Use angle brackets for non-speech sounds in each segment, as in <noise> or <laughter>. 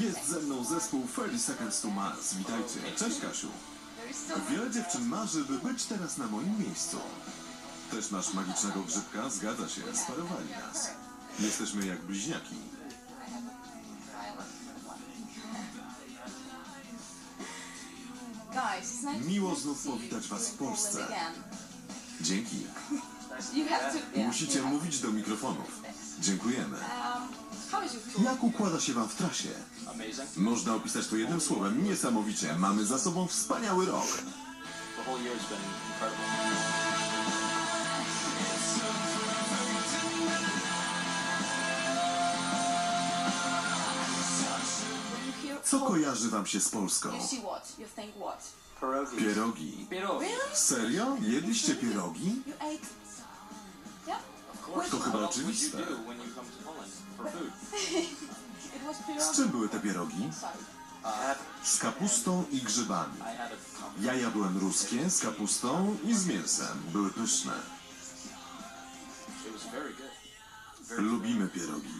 Jest ze mną zespół 30 Seconds to Mars. Witajcie. Cześć Kasiu. Wiele dziewczyn marzy, by być teraz na moim miejscu. Też masz magicznego grzybka? Zgadza się, sparowali nas. Jesteśmy jak bliźniaki. Miło znów powitać was w Polsce. Dzięki. <laughs> Musicie mówić do mikrofonów. Dziękujemy. Jak układa się wam w trasie? Można opisać to jednym słowem. Niesamowicie. Mamy za sobą wspaniały rok. Co kojarzy wam się z Polską? Pierogi. Serio? Jedliście pierogi? To chyba oczywiste. <laughs> Z czym były te pierogi? Z kapustą i grzybami. Ja jadłem ruskie z kapustą i z mięsem. Były pyszne. Lubimy pierogi.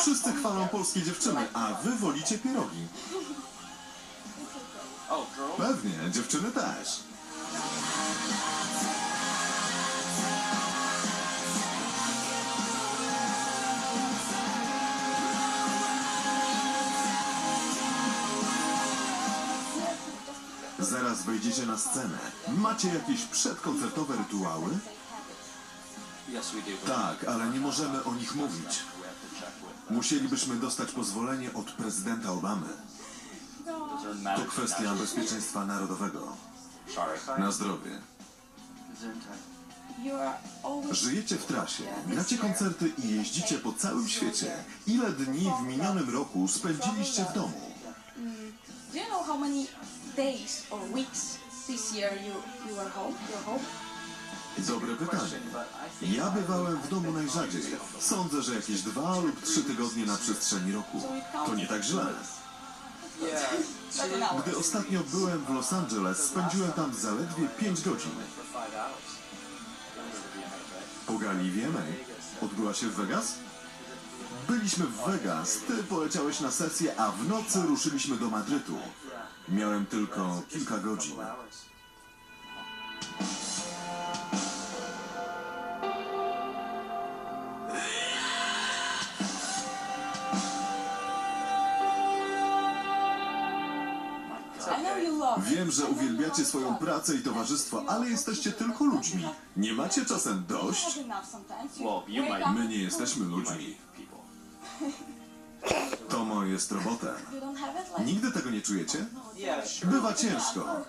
Wszyscy chwalą polskie dziewczyny, a wy wolicie pierogi. <laughs> Oh. Pewnie, dziewczyny też. Zaraz wejdziecie na scenę. Macie jakieś przedkoncertowe rytuały? Tak, ale nie możemy o nich mówić. Musielibyśmy dostać pozwolenie od prezydenta Obamy. To kwestia bezpieczeństwa narodowego. Na zdrowie. Żyjecie w trasie, gracie koncerty i jeździcie po całym świecie. Ile dni w minionym roku spędziliście w domu? Days or weeks this year you you home? Home? Dobre pytanie. Ja bywałem w domu najrzadziej. Sądzę, że jakieś dwa lub trzy tygodnie na przestrzeni roku. To nie tak źle. Gdy ostatnio byłem w Los Angeles, spędziłem tam zaledwie 5 godzin. Pogali VMA. Odbyła się w Vegas? Byliśmy w Vegas, ty poleciałeś na sesję, a w nocy ruszyliśmy do Madrytu. Miałem tylko kilka godzin. Wiem, że uwielbiacie swoją pracę i towarzystwo, ale jesteście tylko ludźmi. Nie macie czasem dość? My nie jesteśmy ludźmi. Tomo jest robotem. Nigdy tego nie czujecie? Bywa ciężko.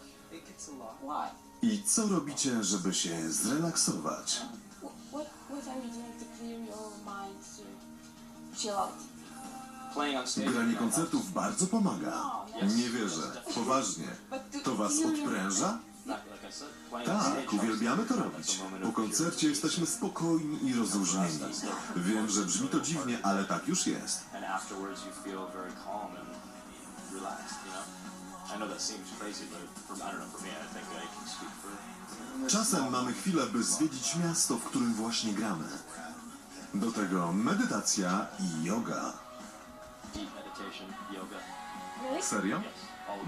I co robicie, żeby się zrelaksować? Granie koncertów bardzo pomaga. Nie wierzę. Poważnie. To was odpręża? Tak, uwielbiamy to robić. Po koncercie jesteśmy spokojni i rozluźnieni. Wiem, że brzmi to dziwnie, ale tak już jest. Czasem mamy chwilę, by zwiedzić miasto, w którym właśnie gramy. Do tego medytacja i yoga. Serio?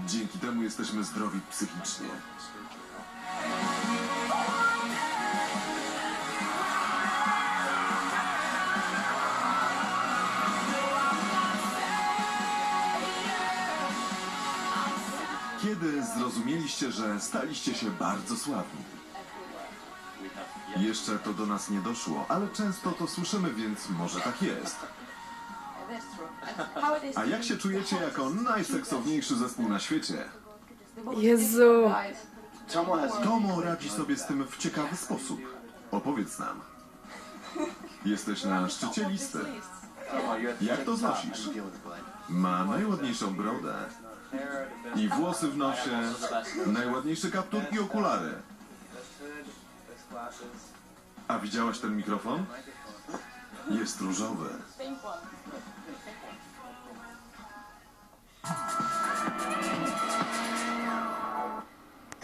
Dzięki temu jesteśmy zdrowi psychicznie. Kiedy zrozumieliście, że staliście się bardzo sławni? Jeszcze to do nas nie doszło, ale często to słyszymy, więc może tak jest. A jak się czujecie jako najseksowniejszy zespół na świecie? Jezu. Tomo radzi sobie z tym w ciekawy sposób. Opowiedz nam. Jesteś na szczycie listy. Jak to znosisz? Ma najładniejszą brodę i włosy w nosie, najładniejsze kapturki i okulary. A widziałaś ten mikrofon? Jest różowy. ハハハハ!